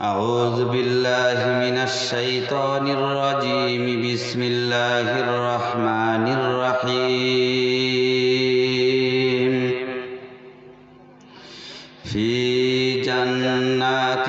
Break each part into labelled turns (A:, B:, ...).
A: أعوذ بالله من الشيطان الرجيم. بسم الله الرحمن الرحيم. في جنات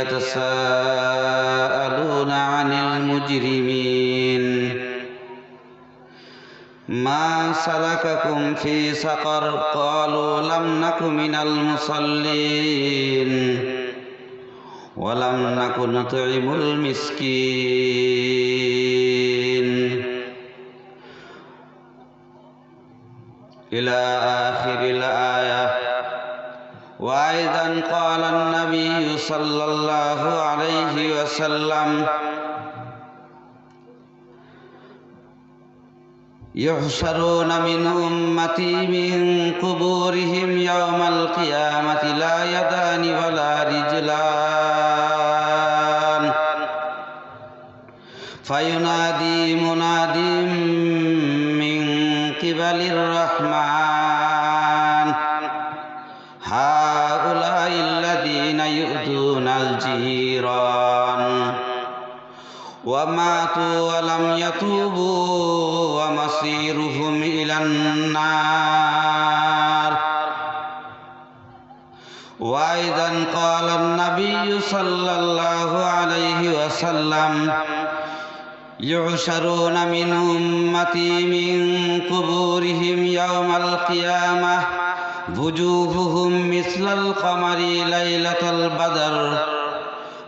A: يتساءلون عن المجرمين. ما سلككم في سقر؟ قالوا لم نك من المصلين. ولم نك نطعم المسكين. إلى آخر الآية. وأيضا قال النبي صلى الله عليه وسلم يحشرون من أمتي من قبورهم يوم القيامة لا يدان ولا رجلان. فينادي مناد من قبل الرحمن هؤلاء الذين يؤذون الجيران. وماتوا ولم يتوبوا ومصيرهم إلى النار. وأيضا قال النبي صلى الله عليه وسلم يعشرون من أمتي من قبورهم يوم القيامة وجوههم مثل القمر ليلة البدر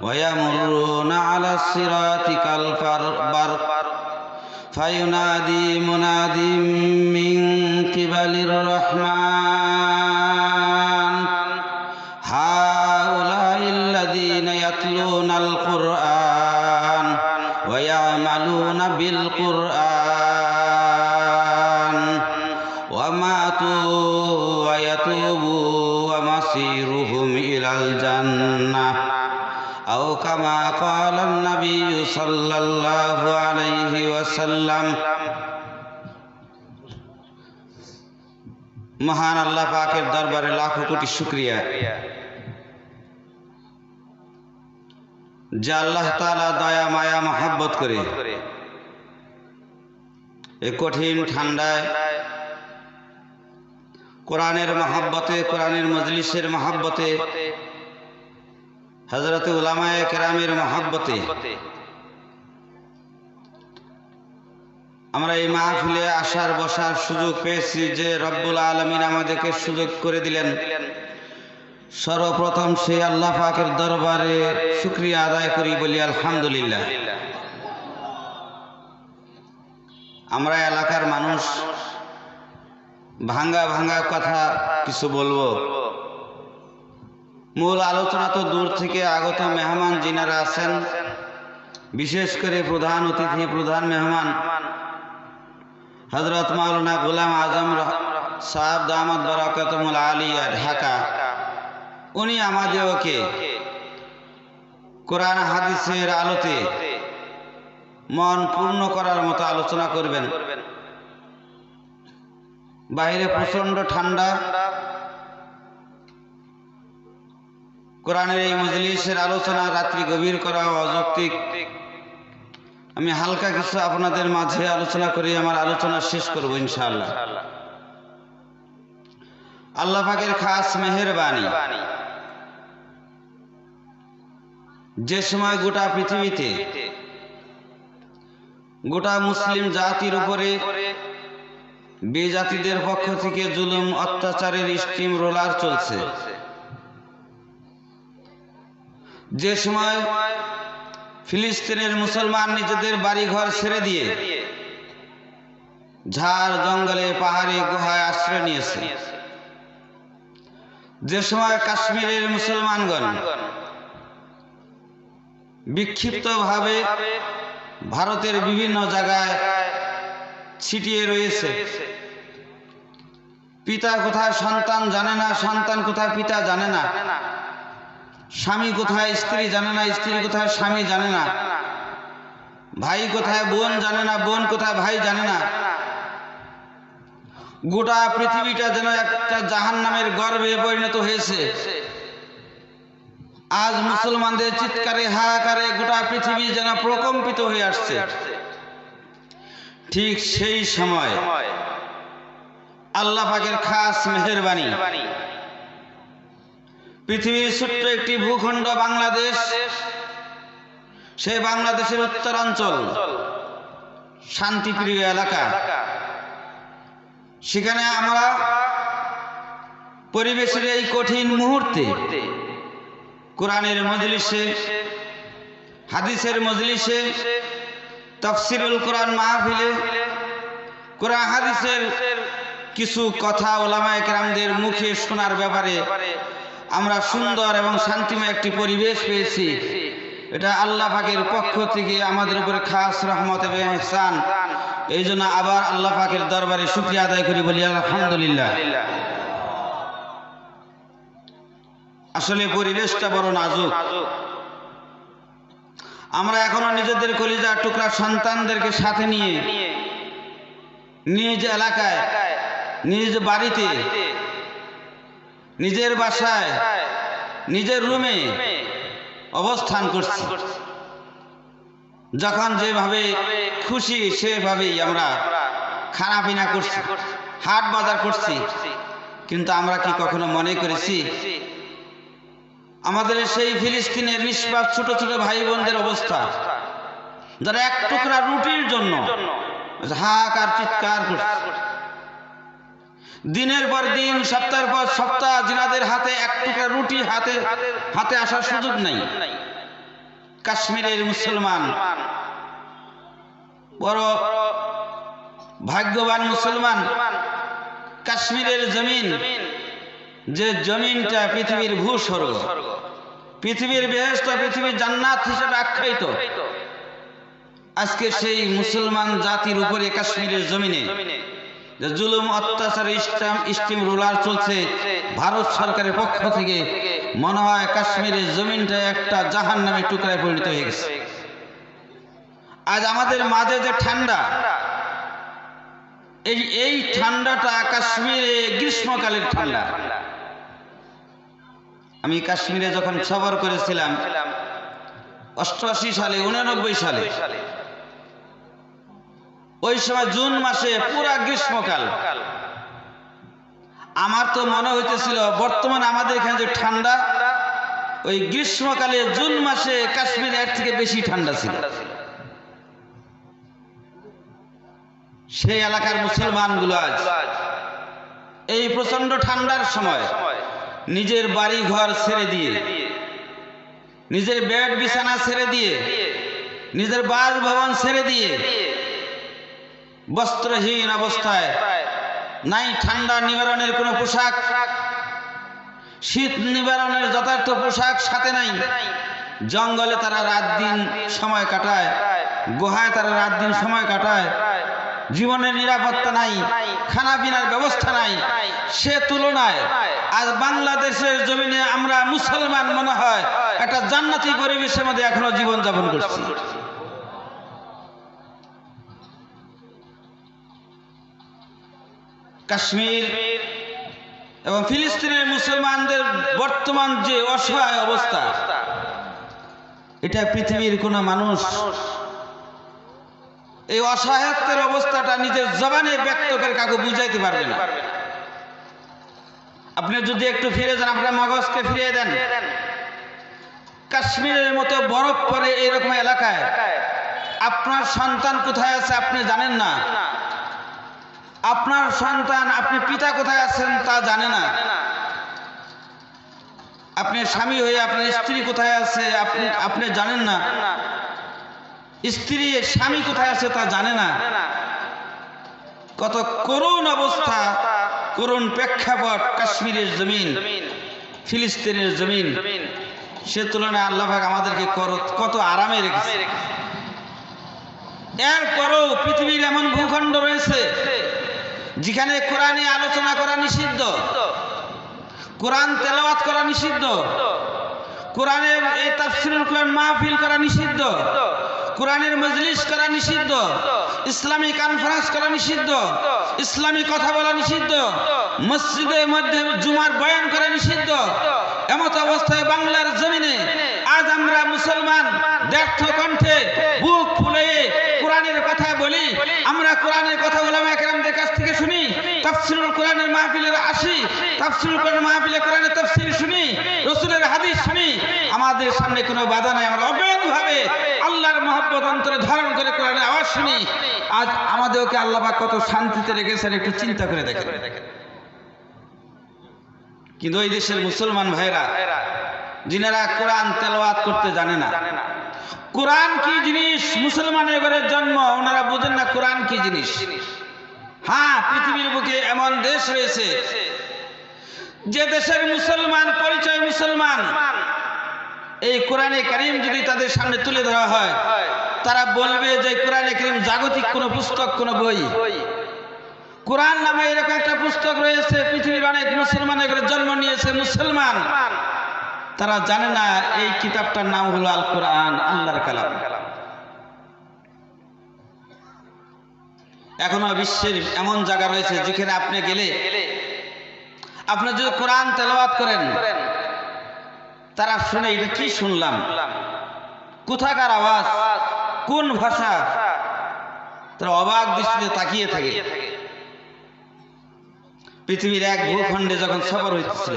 A: ويمرون على الصراط كالبرق فينادي مناد من قبل الرحمن هؤلاء الذين يتلون القرآن ويعملون بالقرآن وماتوا ويتوبوا ومصيرهم إلى الجنة أو كما قال النبي صلى الله করলাম মহান আল্লাহ পাকের দরবারে লাখো কোটি শুক্রিয়া। যা আল্লাহ তালা দয়া, মায়া, মহাব্বত করে এ কঠিন ঠান্ডায় কোরআনের মহাব্বতে, কোরআনের মজলিসের মহাব্বতে হজরত উলামায় কেরামের মহাব্বতে আমরা এই মাহফিলে আসার, বসার সুযোগ পেয়েছি যে রব্বুল আলমিন আমাদেরকে সুযোগ করে দিলেন। সর্বপ্রথম সেই আল্লাহ পাকের দরবারে শুক্রিয়া আদায় করি বলি আলহামদুলিল্লাহ। আমরা এলাকার মানুষ, ভাঙ্গা ভাঙ্গা কথা কিছু বলব। মূল আলোচনা তো দূর থেকে আগত মেহমান যিনারা আছেন, বিশেষ করে প্রধান অতিথি, প্রধান মেহমান হজরত মাওলানা গোলাম আজম সাহেব দামদ বরাকতমুল আলিয়া, ঢাকা। উনি আমাদেরকে কোরআন হাদিসের আলোতে মন পূর্ণ করার মতো আলোচনা করবেন। বাইরে প্রচণ্ড ঠান্ডা। কোরআনের এই মজলিসের আলোচনা রাত্রি গভীর করা অযৌক্তিক। আমি হালকা কিছু আপনাদের মাঝে আলোচনা করে, আমার আলোচনা শেষ করব ইনশাআল্লাহ। আল্লাহ পাকের খাস মেহেরবানি। যে সময় গোটা পৃথিবীতে গোটা মুসলিম জাতির উপরে বেজাতিদের পক্ষ থেকে জুলুম, অত্যাচারের স্টিম রোলার চলছে, যে সময় ফিলিস্তিনের মুসলমান নিজেদের বাড়িঘর ছেড়ে দিয়ে ঝাড় জঙ্গলে পাহাড়ে গুহায় আশ্রয় নিয়েছে। যে সময় কাশ্মীরের মুসলমানগণ বিক্ষিপ্তভাবে ভারতের বিভিন্ন জায়গায় ছিটিয়ে রয়েছে। পিতা কোথায় সন্তান জানে না, সন্তান কোথায় পিতা জানে না। স্বামী কোথায়, স্ত্রী জানে না, স্ত্রী কোথায়, স্বামী জানে না। ভাই কোথায়, বোন জানে না, বোন কোথায়, ভাই জানে না। গোটা পৃথিবীটা যেন একটা জাহান নামের গর্বে পরিণত হয়েছে। আজ মুসলমানদের চিৎকারে, হাহাকারে গোটা পৃথিবী যেন প্রকম্পিত হয়ে আসছে। ঠিক সেই সময় আল্লাহ পাকের খাস মেহরবানি। পৃথিবীর ছোট্ট একটি ভূখণ্ড বাংলাদেশ। সেই বাংলাদেশের উত্তরাঞ্চল। শান্তিপ্রিয় এলাকা। সেখানে আমরা পরিবেশের এই কঠিন মুহূর্তে কোরআনের মজলিসে, হাদিসের মজলিসে, তফসিরুল কোরআন মাহফিলে, কোরআন হাদিসের কিছু কথা ওলামায় কেরামদের মুখে শোনার ব্যাপারে আমরা সুন্দর এবং শান্তিময় একটি পরিবেশ পেয়েছি। এটা আল্লাহ পাকের পক্ষ থেকে আমাদের উপরে খাস রহমত এবং ইহসান। এই জন্য আবার আল্লাহ পাকের দরবারে শুক্রিয়া আদায় করি বলি, আলহামদুলিল্লাহ। আসলে পরিবেশটা বড় নাজুক। আমরা এখনও নিজেদের কলিজা টুকরা সন্তানদেরকে সাথে নিয়ে, নিজ এলাকায়, নিজ বাড়িতে নিজের বাসায় নিজের রুমে অবস্থান করছি। যখন যেভাবে খুশি সেভাবেই আমরা খানা পিনা করছি হাট বাজার করছি। কিন্তু আমরা কি কখনো মনে করেছি? আমাদের সেই ফিলিস্তিনের নিষ্পাপ ছোট ছোট ভাই বোনদের অবস্থা। যারা এক টুকরা রুটির জন্য হাহাকার চিৎকার করছে। দিনের পর দিন, সপ্তাহের পর সপ্তাহ জিনাদের হাতে এক টুকরা রুটি হাতে হাতে আসার সুযোগ নেই। কাশ্মীরের মুসলমান। বড় ভাগ্যবান মুসলমান। কাশ্মীরের জমিন, যে জমিনটা পৃথিবীর ভূস্বর্গ। পৃথিবীর বেহেস্ত পৃথিবীর জান্নাত হিসেবে আখ্যায়িত। আজকে সেই মুসলমান জাতির উপরে কাশ্মীরের জমিনে যে জুলুম, অত্যাচার, ইসলাম, স্টিম রুলার চলছে ভারত সরকারের পক্ষ থেকে, মনে হয় কাশ্মীরের জমিনটা একটা জাহান নামে টুকরায় পরিণত হয়ে গেছে। আজ আমাদের মাঝে যে ঠান্ডা, এই এই ঠান্ডাটা কাশ্মীরে গ্রীষ্মকালের ঠান্ডা। আমি কাশ্মীরে যখন সফর করেছিলাম, অষ্টআশি সালে, উনানব্বই সালে ওই সময় জুন মাসে পুরা গ্রীষ্মকাল। আমার তো মনে হইতেছিল, বর্তমানে আমাদের এখানে যে ঠান্ডা, ওই গ্রীষ্মকালে জুন মাসে কাশ্মীরে এর থেকে বেশি ঠান্ডা ছিল। সেই এলাকার মুসলমানগুলো আজ এই প্রচণ্ড ঠান্ডার সময় নিজের বাড়ি ঘর ছেড়ে দিয়ে, নিজের বেড বিছানা ছেড়ে দিয়ে, নিজের বাস ভবন ছেড়ে দিয়ে বস্ত্রহীন অবস্থায়। নাই ঠান্ডা নিবারণের কোনো পোশাক। শীত নিবারণের যথার্থ পোশাক সাথে নাই। জঙ্গলে তারা রাত দিন সময় কাটায়। গুহায় তারা রাত দিন সময় কাটায়। জীবনের নিরাপত্তা নাই, খানা পিনার ব্যবস্থা নাই, সে তুলনায় আজ বাংলাদেশের জমিনে আমরা মুসলমান মনে হয় একটা জান্নাতি পরিবেশের মধ্যে এখনও জীবন যাপন করছি। কাশ্মীর এবং ফিলিস্তিনের মুসলমানদের বর্তমান যে অসহায় অবস্থা, এটা পৃথিবীর কোনো মানুষ এই অসহায়ত্বের অবস্থাটা নিজের জবানে ব্যক্ত করে কাউকে বুঝাইতে পারবে না। আপনি যদি একটু ফিরে যান, আপনার মগজকে ফিরিয়ে দেন। কাশ্মীরের মতো বরফ পরে এরকম এলাকায় আপনার সন্তান কোথায় আছে আপনি জানেন না। আপনার সন্তান, আপনি পিতা কোথায় আছেন তা জানে না। আপনি স্বামী হয়ে আপনার স্ত্রী কোথায় আছে, আপনি আপনি জানেন না। স্ত্রী, স্বামী কোথায় আছে তা জানে না। কত করুণ অবস্থা, করুণ প্রেক্ষাপট কাশ্মীরের জমিন, ফিলিস্তিনের জমিন। সে তুলনায় আল্লাহ পাক আমাদেরকে কত আরামে রেখেছে। এরপরও পৃথিবীর এমন ভূখণ্ড রয়েছে যেখানে কোরআনে আলোচনা করা নিষিদ্ধ, কোরআন তেলাওয়াত করা নিষিদ্ধ কোরআনের এই তাফসিরুল কোরআন মাহফিল করা নিষিদ্ধ, কোরআনের মজলিস করা নিষিদ্ধ, ইসলামী কনফারেন্স করা নিষিদ্ধ, ইসলামী কথা বলা নিষিদ্ধ, মসজিদের মধ্যে জুমার বয়ান করা নিষিদ্ধ, এমত অবস্থায় বাংলার জমিনে আজ আমরা মুসলমান ব্যর্থ কণ্ঠে বুক ফুলে কোরআনের কথা বলি, আমরা কোরআনের কথা ওলামা একরামদের কাছ থেকে শুনি তাফসিরুল কোরআনের মাহফিলের আসি, তাফসিরুল কোরআনের মাহফিলে কোরআনের তাফসির শুনি, রসুলের হাদিস শুনি, আমাদের সামনে কোনো বাধা নাই, আমরা অব্যাহতভাবে আল্লাহর মহব্বত অন্তরে ধারণ করে কোরআনের আওয়াজ শুনি। আজ আমাদেরকে আল্লাহ পাক কত শান্তিতে রেখেছেন, একটু চিন্তা করে দেখেন। কিন্তু ওই দেশের মুসলমান ভাইরা যিনারা কোরআন তেলাওয়াত করতে জানে না, কোরআন কি জিনিস? মুসলমানের ঘরের জন্ম, ওনারা বুঝেন না কোরআন কি জিনিস। হ্যাঁ পৃথিবীর বুকে এমন দেশ রয়েছে যে দেশের মুসলমান, পরিচয় মুসলমান, এই কোরআনে করিম যদি তাদের সামনে তুলে ধরা হয়, তারা বলবে যে কোরআনে করিম জাগতিক কোনো পুস্তক, কোনো বই। কোরআন নামে এরকম একটা পুস্তক রয়েছে, পৃথিবীর অনেক মুসলমানের ঘরে জন্ম নিয়েছে মুসলমান। তারা জানে না এই কিতাবটার নাম হলো আল কোরআন আল্লাহর কালাম। এখনও বিশ্বের এমন জায়গা রয়েছে যেখানে আপনি গেলে আপনি যদি কোরআন তেলাওয়াত করেন, তারা শুনে, এটা কি শুনলাম? কোথাকার আওয়াজ? কোন ভাষা? তারা অবাক দৃষ্টিতে তাকিয়ে থাকে। পৃথিবীর এক ভূখণ্ডে যখন সফর হইতেছিল,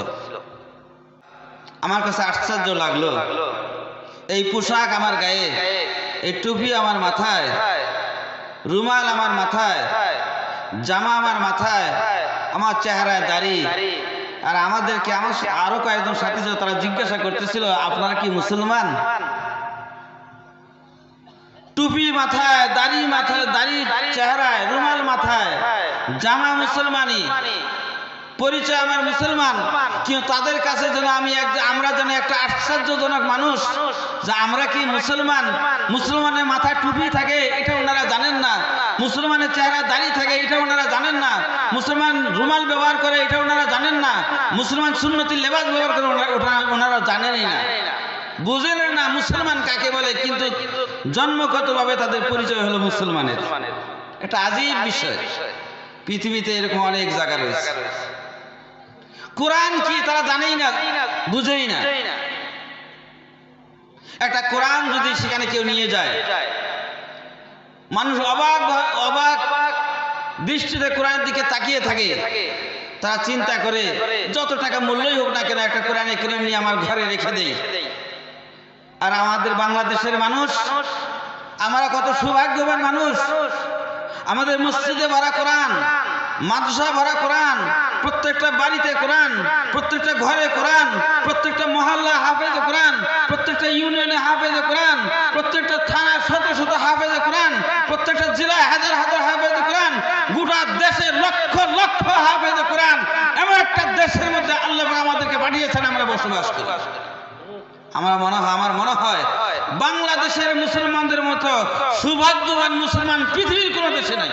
A: আমার কাছে আশ্চর্য লাগল। এই পোশাক আমার গায়ে, এই টুপি আমার মাথায় রুমাল আমার মাথায় জামা আমার মাথায় আমার চেহারায় দাড়ি। আর আমাদেরকে আমার আরও কয়েকজন সাথী ছিল তারা জিজ্ঞাসা করতেছিল আপনারা কি মুসলমান? টুপি মাথায় দাড়ি মাথায় দাড়ি চেহারায় রুমাল মাথায় জামা মুসলমানি। পরিচয় আমার মুসলমান কিন্তু তাদের কাছে যেন আমি আমরা যেন একটা আশ্চর্যজনক মানুষ যে আমরা কি মুসলমান। মুসলমানের মাথায় টুপি থাকে এটা ওনারা জানেন না মুসলমানের চেহারা দাড়ি থাকে, এটা ওনারা জানেন না। মুসলমান রুমাল ব্যবহার করে, এটা ওনারা জানেন না। মুসলমান সুন্নতি লেবাস ব্যবহার করে ওনারা- ওনারা জানেনই না। বুঝেন না মুসলমান কাকে বলে, কিন্তু জন্মগতভাবে তাদের পরিচয় হলো মুসলমানের। এটা আজীব বিষয়। পৃথিবীতে এরকম অনেক জায়গা রয়েছে। কোরআন কি তারা জানেই না, বুঝেই না। একটা কোরআন যদি সেখানে কেউ নিয়ে যায় মানুষ অবাক অবাক দৃষ্টিতে কোরআনের দিকে তাকিয়ে থাকে। তারা চিন্তা করে, যত টাকা মূল্যই হোক না কেন, একটা কোরআনে কিনে নিয়ে আমার ঘরে রেখে দেই। আর আমাদের বাংলাদেশের মানুষ, আমরা কত সৌভাগ্যবান মানুষ। আমাদের মসজিদে ভরা কোরআন মাদ্রাসা ভরা কোরআন, প্রত্যেকটা বাড়িতে কোরআন, প্রত্যেকটা ঘরে কোরআন, প্রত্যেকটা মহল্লা হাফেজে কোরআন, প্রত্যেকটা ইউনিয়নে হাফেজে কোরআন, প্রত্যেকটা থানা শত শত হাফেজে কোরআন প্রত্যেকটা জেলায় হাজার হাজার হাফেজ কোরআন, গোটা দেশে লক্ষ লক্ষ হাফেজ কোরআন। এমন একটা দেশের মধ্যে আল্লাহ আমাদেরকে পাঠিয়েছেন, আমরা বসবাস করি। আমার মনে হয়, আমার মনে হয়, বাংলাদেশের মুসলমানদের মতো সৌভাগ্যবান মুসলমান পৃথিবীর কোনো দেশে নাই।